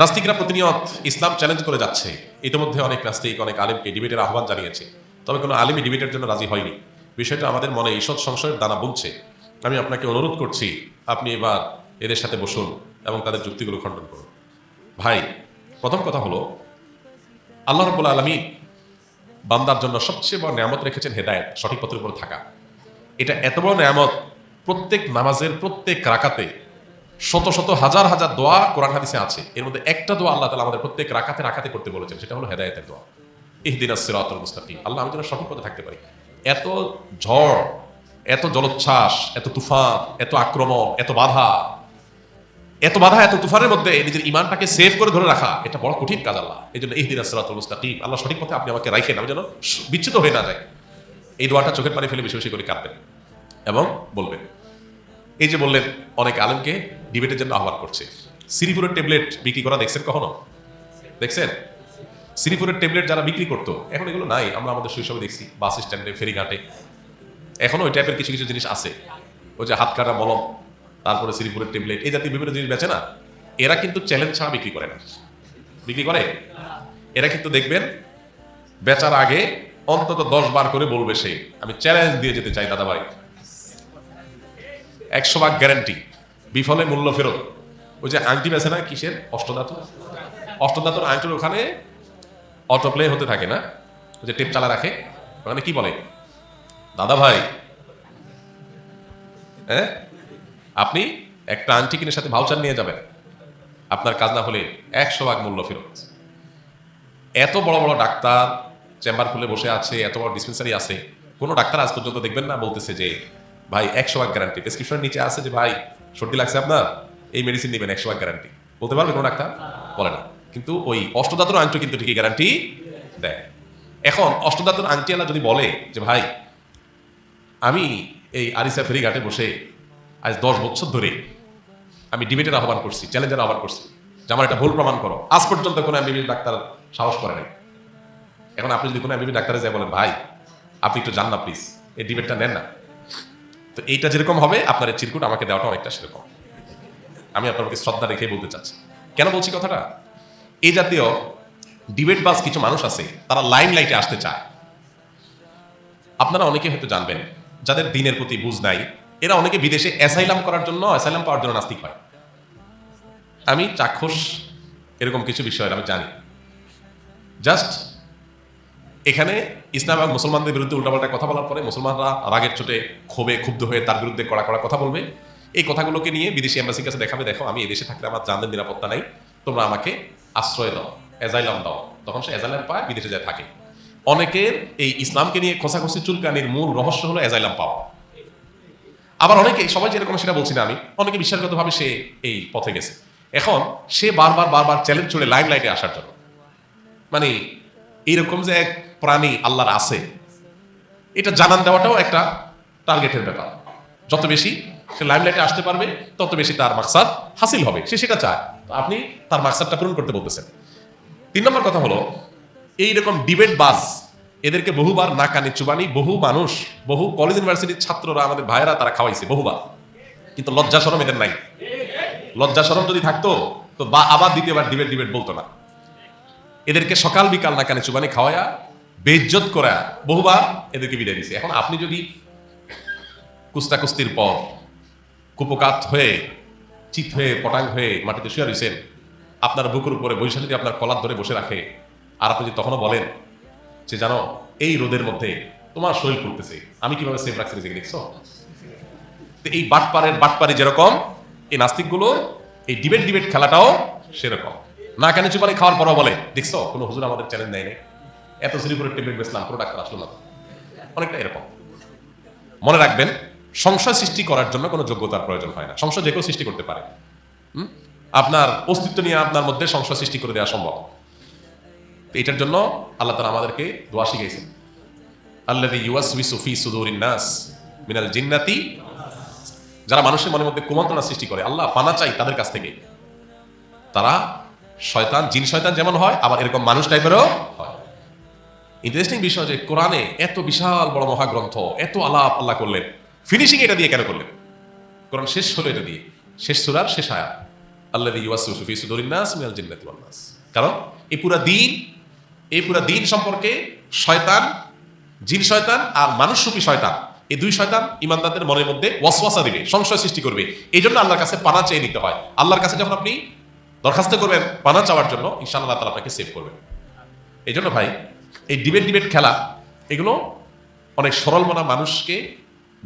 নাস্তিকরা প্রতিনিয়ত ইসলাম চ্যালেঞ্জ করে যাচ্ছে। ইতিমধ্যে অনেক নাস্তিক, অনেক আলিমকে ডিবেটের আহ্বান জানিয়েছে। তবে কোনো আলিমই ডিবেটের জন্য রাজি হয়নি। বিষয়টা আমাদের মনে ঈষৎ সংশয়ের দানা বুনছে। আমি আপনাকে অনুরোধ করছি, আপনি এবার এদের সাথে বসুন এবং তাদের যুক্তিগুলো খণ্ডন করুন। ভাই, প্রথম কথা হলো, আল্লাহ রব্বুল আলমী বান্দার জন্য সবচেয়ে বড় নিয়ামত রেখেছেন হেদায়ত, সঠিক পথের উপর থাকা। এটা এত বড় নিয়ামত, প্রত্যেক নামাজের প্রত্যেক রাকাতে শত শত হাজার হাজার দোয়া কোরআন হাদিসে আছে। এর মধ্যে একটা দোয়া আল্লাহ তালা আমাদের প্রত্যেক রাকাতে রাখাতে করতে বলেছেন, সেটা হলো হেদায়েতের দোয়া। ইহদিন সিরাতুল মুস্তাকিম। আল্লাহ আমি যেন সঠিক পথে থাকতে পারি। এত ঝড়, এত জলোচ্ছ্বাস, এত তুফান, এত আক্রমণ, এত বাধা এত বাধা, এত তুফানের মধ্যে নিজের ইমানটাকে সেভ করে ধরে রাখা, এটা বড় কঠিন কাজ আল্লাহ। এই জন্য ইহদিন সিরাতুল মুস্তাকিম। আল্লাহ সঠিক পথে আপনি আমাকে রাখেন আমি যেন বিচ্ছুত হয়ে না যায় এই দোয়াটা চোখের পানি ফেলে বেশি বেশি করে কাঁদবেন এবং বলবেন। এই যে বললেন অনেক আলেমকে ডিবেটের জন্য আহ্বান করছে। সিরিপুরের ট্যাবলেট বিক্রি করা দেখছেন কখনো? দেখছেন? সিরিপুরের ট্যাবলেট যারা বিক্রি করতো, এখন এগুলো নাই, আমরা আমাদের শৈশবে দেখছি, বাস স্ট্যান্ডে, ফেরিঘাটে। এখনও ওই টাইপের কিছু কিছু জিনিস আছে। ওই যে হাত কাটা মলম, তারপরে সিরিপুরের ট্যাবলেট, এই জাতীয় বিভিন্ন জিনিস বেচে না। এরা কিন্তু চ্যালেঞ্জ ছাড়া বিক্রি করে না। বিক্রি করে? এরা কিন্তু দেখবেন, বেচার আগে অন্তত দশ বার করে বলবে সে, আমি চ্যালেঞ্জ দিয়ে যেতে চাই দাদা ভাই একশো ভাগ গ্যারান্টি বিফলে মূল্য ফেরত। ওই যে আংটি বেছে না কিসের? অষ্টধাতু। অষ্টধাতুর আংটির ওখানে অটো প্লে হতে থাকে না। ওই যে টেপ চালা রাখে। ওখানে কি বলে? দাদা ভাই হ্যাঁ? আপনি একটা আংটি কিনে সাথে ভাউচার নিয়ে যাবেন। আপনার কাজ না হলে একশো ভাগ মূল্য ফেরত। এত বড় বড় ডাক্তার চেম্বার খুলে বসে আছে, এত বড় ডিসপেন্সারি আছে। কোনো ডাক্তার আজ পর্যন্ত দেখবেন না বলতেছে যে, ভাই, একশো ভাগ গ্যারান্টি প্রেসক্রিপশনের নিচে আছে যে, ভাই সর্দি লাগছে আপনার? এই মেডিসিন নেবেন, একশো ভাগ গ্যারান্টি বলতে পারবে কোনো ডাক্তার? বলে না। কিন্তু ওই অষ্টদাতুর আংটি কিন্তু ঠিকই গ্যারান্টি দেয়। এখন অষ্টদাতুর আংটিওয়ালা যদি বলে যে, ভাই, আমি এই আরিসা ফেরিঘাটে বসে আজ দশ বছর ধরে আমি ডিবেটের আহ্বান করছি চ্যালেঞ্জের আহ্বান করছি। যে আমার এটা ভুল প্রমাণ করো। আজ পর্যন্ত কোনো এমবিবি ডাক্তার সাহস করে নাই। এখন আপনি যদি কোনো এমবিবি ডাক্তারে যায় বলেন, ভাই, আপনি একটু জান না প্লিজ এই ডিবেটটা নেন না। তো এইটা যেরকম হবে, আপনার চিরকুট আমাকে দেওয়াটা অনেকটা সেরকম। আমি আপনাকে শ্রদ্ধা রেখে বলতে চাচ্ছি। কেন বলছি কথাটা? এই জাতীয় ডিবেট বাস কিছু মানুষ আছে, তারা লাইন লাইটে আসতে চায়। আপনারা অনেকে হয়তো জানবেন, যাদের দিনের প্রতি বুঝ নাই, এরা অনেকে বিদেশে অ্যাসাইলাম করার জন্য অ্যাসাইলাম পাওয়ার জন্য নাস্তিক হয়। আমি চাক্ষুষ এরকম কিছু বিষয় আমি জানি। জাস্ট এখানে ইসলাম এবং মুসলমানদের বিরুদ্ধে উল্টাপাল্টা কথা বলার পরে মুসলমানরা রাগের চোটে ক্ষোভে ক্ষুব্ধ হয়ে তার বিরুদ্ধে কড়া কড়া কথা বলবে। এই কথাগুলোকে নিয়ে বিদেশি এম্বাসির কাছে দেখাবে, দেখো, আমি এই দেশে থাকলে আমার জানদের নিরাপত্তা নাই। তোমরা আমাকে আশ্রয় দাও এজাইলাম দাও। তখন সে এজাইলাম পায়, বিদেশে যায় থাকে। অনেকের এই ইসলামকে নিয়ে খোসাখসি চুলকানির মূল রহস্য হলো এজাইলাম পাওয়া। আবার অনেকে, সবাই যেরকম সেটা বলছি না আমি, অনেকে বিশ্বাসগতভাবে সে এই পথে গেছে। এখন সে বারবার বারবার চ্যালেঞ্জ ছুড়ে লাইন লাইটে আসার জন্য। মানে এইরকম যে এক প্রাণী আল্লাহর আছে। এটা জানান দেওয়াটাও একটা টার্গেটের ব্যাপার। যত বেশি সে লাইমলাইটে আসতে পারবে, তত বেশি তার মাকসাদ হাসিল হবে। সে সেটা চায়। তো আপনি তার মাকসাদটা পূরণ করতে বলতেছেন। তিন নম্বর কথা হলো, এইরকম ডিবেট বাস এদেরকে বহুবার না কানে চুবানি, বহু মানুষ, বহু কলেজ ইউনিভার্সিটির ছাত্ররা আমাদের ভাইয়েরা তারা খাওয়াইছে, বহুবার। কিন্তু লজ্জা সরম এদের নাই। লজ্জা সরম যদি থাকতো, তো বা আবার দ্বিতীয়বার ডিবেট ডিবেট বলতো না। এদেরকে সকাল বিকাল না কানে চুবানি খাওয়ায়া বেজ্জত করা, বহুবার এদেরকে বিদায় দিছে। এখন আপনি যদি কুস্তা কুস্তির পর কুপকাত হয়ে, চিত হয়ে, পটাং হয়ে মাটিতে শুয়ে রয়েছেন আপনার বুকুর উপরে বৈশাখ যদি আপনার কলার ধরে বসে রাখে, আর আপনি যদি তখনও বলেন যে, জানো, এই রোদের মধ্যে তোমার শরীর ফুলতেছে, আমি কীভাবে সেফ রাখছি নিজেকে দেখছ? তো এই বাটপারের বাটপারি যেরকম, এই নাস্তিকগুলো, এই ডিবেট ডিবেট খেলাটাও সেরকম। না কেন চুপারি খাওয়ার পরও বলে, দেখছ, কোনো হুজুর আমাদের চ্যালেঞ্জ দেয় নাই। এত সিরিপুরের টেবলেট বেসলাম কোনো আসলো না অনেকটা এরকম। মনে রাখবেন, সংশয় সৃষ্টি করার জন্য কোনো যোগ্যতার প্রয়োজন হয় না। সংশয় যে কেউ সৃষ্টি করতে পারে। আপনার অস্তিত্ব নিয়ে আপনার মধ্যে সংশয় সৃষ্টি করে দেওয়া সম্ভব। তো এটার জন্য আল্লাহ তালা আমাদেরকে দোয়া শিখিয়েছেন আল্লাহ ইউয়াস সুফি সুদুরিন নাস মিনাল জিন্নাতি। যারা মানুষের মনের মধ্যে কুমন্ত্রণা সৃষ্টি করে, আল্লাহ পানা চাই তাদের কাছ থেকে। তারা শয়তান, জিন শয়তান যেমন হয়, আবার এরকম মানুষ টাইপেরও হয়। ইন্টারেস্টিং বিষয় যে কোরআনে এত বিশাল বড় মহাগ্রন্থ, এত আলাপ আল্লাহ করলেন। ফিনিশিং এটা দিয়ে কেন করলেন? কোরআন শেষ হলো এটা দিয়ে। শেষ সুরার শেষ আয়া আল্লাহ ইউসুফি সুদরিনাস মিনাল জিন্নাতি কারণ এই পুরা দিন, এই পুরা দিন সম্পর্কে শয়তান, জিন শয়তান আর মানুষ মানুষরূপী শয়তান, এই দুই শয়তান ইমানদারদের মনের মধ্যে ওয়াসওয়াসা দিবে, সংশয় সৃষ্টি করবে। এই জন্য আল্লাহর কাছে পানা চেয়ে নিতে হয়। আল্লাহর কাছে যখন আপনি দরখাস্ত করবেন পানা চাওয়ার জন্য, ইনশাআল্লাহ তালা আপনাকে সেভ করবেন। এই জন্য ভাই এই ডিবেট ডিবেট খেলা, এগুলো অনেক সরল মনা মানুষকে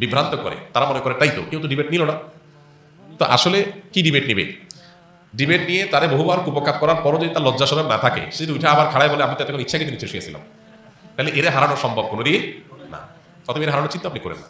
বিভ্রান্ত করে। তারা মনে করে তাই তো কেউ তো ডিবেট নিল না। তো আসলে কি ডিবেট নিবে? ডিবেট নিয়ে তারে বহুবার কুপকাত করার পরও যদি তার লজ্জা সরম না থাকে, সে যদি উঠে আবার খাড়ায় বলে, আমি তো এতক্ষণ কিন্তু নিচে শুয়েছিলাম তাহলে এরে হারানো সম্ভব কোনো দিয়ে না। অত এর হারানোর চিন্তা আপনি করেন না।